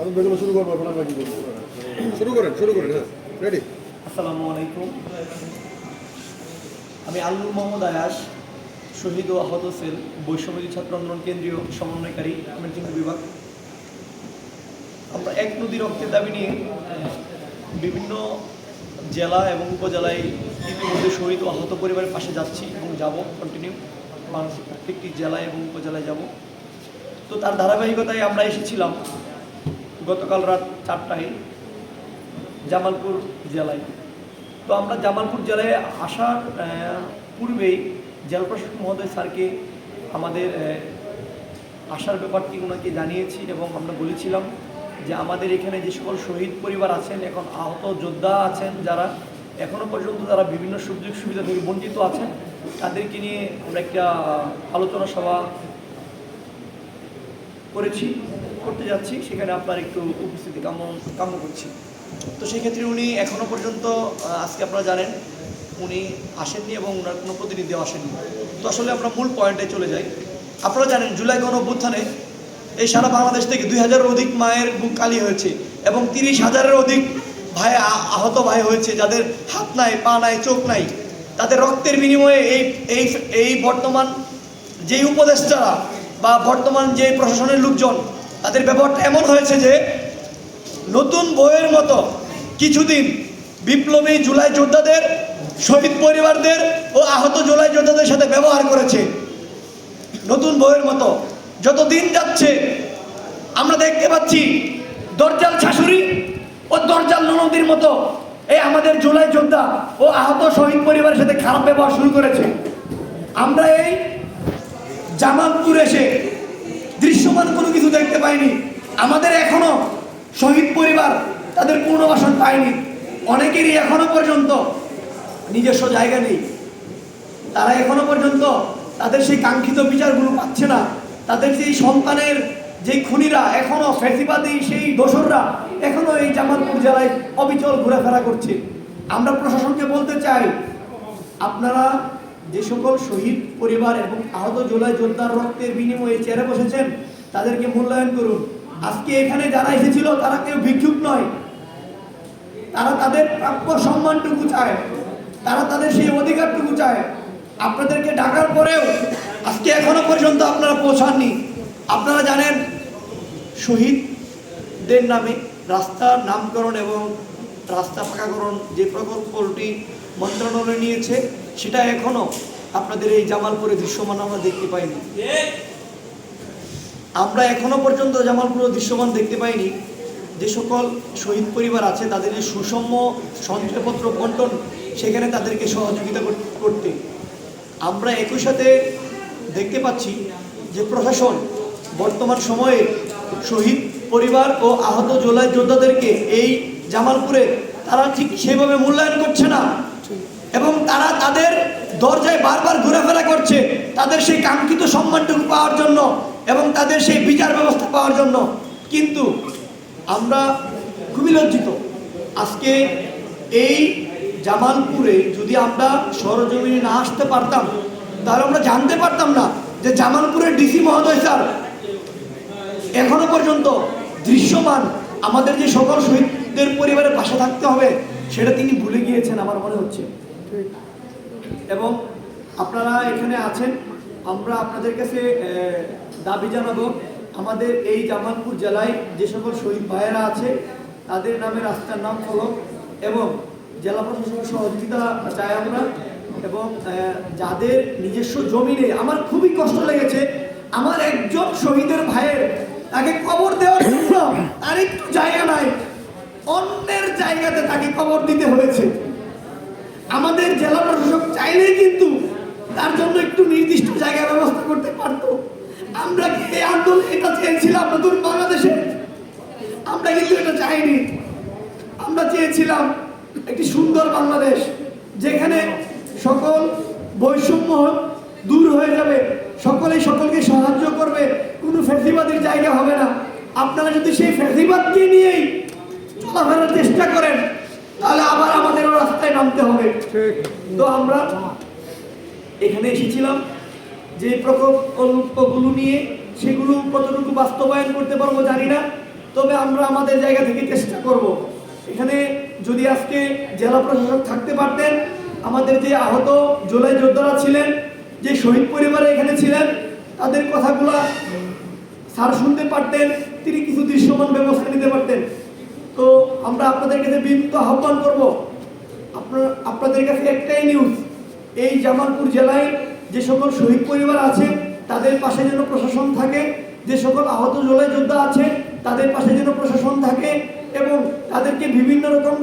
আমি বেগুলো আল্লুর মোহাম্মদ আয়াস, শহীদ ও আহত সেল বৈষম্যী ছাত্র আন্দোলন কেন্দ্রীয় সমন্বয়কারী আমেরিকান বিভাগ। আমরা এক নদী রক্তের দাবি নিয়ে বিভিন্ন জেলা এবং উপজেলায় ইতিমধ্যে শহীদ ও আহত পরিবারের পাশে যাচ্ছি এবং যাব কন্টিনিউ বাংলাদেশের প্রত্যেকটি জেলায় এবং উপজেলায় যাব। তো তার ধারাবাহিকতায় আমরা এসেছিলাম গতকাল রাত চারটায় জামালপুর জেলায়। তো আমরা জামালপুর জেলায় আসার পূর্বেই জেলা প্রশাসক মহোদয় স্যারকে আমাদের আসার ব্যাপারটি ওনাকে জানিয়েছি এবং আমরা বলেছিলাম যে আমাদের এখানে যে সকল শহীদ পরিবার আছেন, এখন আহত যোদ্ধা আছেন যারা এখনও পর্যন্ত যারা বিভিন্ন সুযোগ সুবিধা থেকে বঞ্চিত আছেন, তাদেরকে নিয়ে আমরা একটা আলোচনা সভা করেছি, করতে যাচ্ছি, সেখানে আপনার একটু উপস্থিতি কাম্য কাম্য করছি। তো সেক্ষেত্রে উনি এখনও পর্যন্ত আজকে আপনারা জানেন, উনি আসেননি এবং ওনার কোনো প্রতিনিধিও আসেননি। তো আসলে আমরা মূল পয়েন্টে চলে যাই। আপনারা জানেন, জুলাই গণ অভ্যুত্থানে এই সারা বাংলাদেশ থেকে দুই হাজারের অধিক মায়ের বুক কালি হয়েছে এবং তিরিশ হাজারের অধিক ভাই আহত ভাই হয়েছে, যাদের হাত নাই, পা নাই, চোখ নাই। তাদের রক্তের বিনিময়ে এই এই এই বর্তমান যেই উপদেষ্টারা বা বর্তমান যে প্রশাসনের লোকজন, তাদের ব্যবহারটা এমন হয়েছে যে নতুন বইয়ের মতো কিছুদিন বিপ্লবী জুলাই যোদ্ধাদের, শহীদ পরিবারদের ও আহত জুলাই যোদ্ধাদের সাথে ব্যবহার করেছে। নতুন বইয়ের মতো যত দিন যাচ্ছে, আমরা দেখতে পাচ্ছি দরজাল শাশুড়ি ও দরজাল ননদির মতো এই আমাদের জুলাই যোদ্ধা ও আহত শহীদ পরিবারের সাথে খারাপ ব্যবহার শুরু করেছে। আমরা এই জামালপুর এসে দৃশ্যমান কোনো কিছু দেখতে পাইনি। আমাদের এখনও শহীদ পরিবার তাদের পুনর্বাসন পায়নি। অনেকেরই এখনও পর্যন্ত নিজস্ব জায়গা নেই। তারা এখনও পর্যন্ত তাদের সেই কাঙ্ক্ষিত বিচারগুলো পাচ্ছে না। তাদের সেই সন্তানের যেই খুনিরা এখনও ফেসিবাদী, সেই দোসররা এখনও এই জামালপুর জেলায় অবিচল ঘোরাফেরা করছে। আমরা প্রশাসনকে বলতে চাই, আপনারা যে সকল শহীদ পরিবার এবং আহত জোলাই যোদ্ধার রক্তের বিনিময়ে চেয়ারে বসেছেন, তাদেরকে মূল্যায়ন করুন। আজকে এখানে যারা এসেছিল, তারা কেউ ভিক্ষুক নয়। তারা তাদের প্রাপ্য সম্মানটুকু চায়। তারা তাদের সেই অধিকারটুকু চায়। আপনাদেরকে ডাকার পরেও আজকে এখনও পর্যন্ত আপনারা পৌঁছাননি। আপনারা জানেন, শহীদদের নামে রাস্তার নামকরণ এবং রাস্তা পাকাকরণ যে প্রকল্পটি মন্ত্রণালয় নিয়েছে, সেটা এখনও আপনাদের এই জামালপুরে দৃশ্যমান আমরা দেখতে পাইনি। আমরা এখনও পর্যন্ত জামালপুরে দৃশ্যমান দেখতে পাইনি। যে সকল শহীদ পরিবার আছে, তাদের সুষম সঞ্চয়পত্র বন্টন, সেখানে তাদেরকে সহযোগিতা কর- করতে। আমরা একই সাথে দেখতে পাচ্ছি যে প্রশাসন বর্তমান সময়ে শহীদ পরিবার ও আহত জোলাই যোদ্ধাদেরকে এই জামালপুরে তারা ঠিক সেভাবে মূল্যায়ন করছে না। এবং তারা তাদের দরজায় বারবার ঘোরাফেরা করছে তাদের সেই কাঙ্ক্ষিত সম্মানটুকু পাওয়ার জন্য এবং তাদের সেই বিচার ব্যবস্থা পাওয়ার জন্য। কিন্তু আমরা খুবই লজ্জিত। আজকে এই জামালপুরে যদি আমরা সরজমিনে না আসতে পারতাম, তাহলে আমরা জানতে পারতাম না যে জামালপুরের ডিসি মহোদয় স্যার এখনও পর্যন্ত দৃশ্যমান। আমাদের যে সকল শহীদদের পরিবারের পাশে থাকতে হবে, সেটা তিনি ভুলে গিয়েছেন আমার মনে হচ্ছে। এবং আপনারা এখানে আছেন, আমরা আপনাদের কাছে দাবি জানাব, আমাদের এই জামালপুর জেলায় যে সকল শহীদ ভাইয়েরা আছে, তাদের নামে রাস্তার নাম ফলক এবং জেলা প্রশাসনের সহযোগিতা চাই আমরা এবং যাদের নিজস্ব জমিনে আমার খুবই কষ্ট লেগেছে, আমার একজন শহীদের ভাইয়ের তাকে কবর দেওয়ার জন্য তার একটু জায়গা নাই, অন্যের জায়গাতে তাকে কবর দিতে হয়েছে। আমাদের জেলা প্রশাসক চাইলেই কিন্তু তার জন্য একটু নির্দিষ্ট জায়গা ব্যবস্থা করতে পারতো। আমরা কি এই আন্দোলন এটা চেয়েছিলাম নতুন বাংলাদেশে? আমরা কিন্তু এটা চাইনি। আমরা চেয়েছিলাম একটি সুন্দর বাংলাদেশ যেখানে সকল বৈষম্য দূর হয়ে যাবে, সকলেই সকলকে সাহায্য করবে, কোনো ফ্যাসিবাদের জায়গা হবে না। আপনারা যদি সেই ফ্যাসিবাদকে নিয়েই চলাফেরার চেষ্টা করেন তাহলে আবার আমাদেরও রাস্তায় নামতে হবে। তো আমরা এখানে এসেছিলাম যে প্রকল্পগুলো নিয়ে সেগুলো কতটুকু বাস্তবায়ন করতে পারব জানি না তবে আমরা আমাদের জায়গা থেকে চেষ্টা করব। এখানে যদি আজকে জেলা প্রশাসক থাকতে পারতেন আমাদের যে আহত জুলাই যোদ্ধারা ছিলেন যে শহীদ পরিবারে এখানে ছিলেন তাদের কথাগুলা স্যার শুনতে পারতেন তিনি কিছু দৃশ্যমান ব্যবস্থা নিতে পারতেন। তো আমরা আপনাদের কাছে বিনীত আহ্বান করব। আপনার, আপনাদের কাছে একটাই নিউজ এই জামালপুর জেলায় যে সকল শহীদ পরিবার আছে, তাদের পাশে যেন প্রশাসন থাকে, যে সকল আহত জোলাই যোদ্ধা আছে, তাদের পাশে যেন প্রশাসন থাকে এবং তাদেরকে বিভিন্ন রকম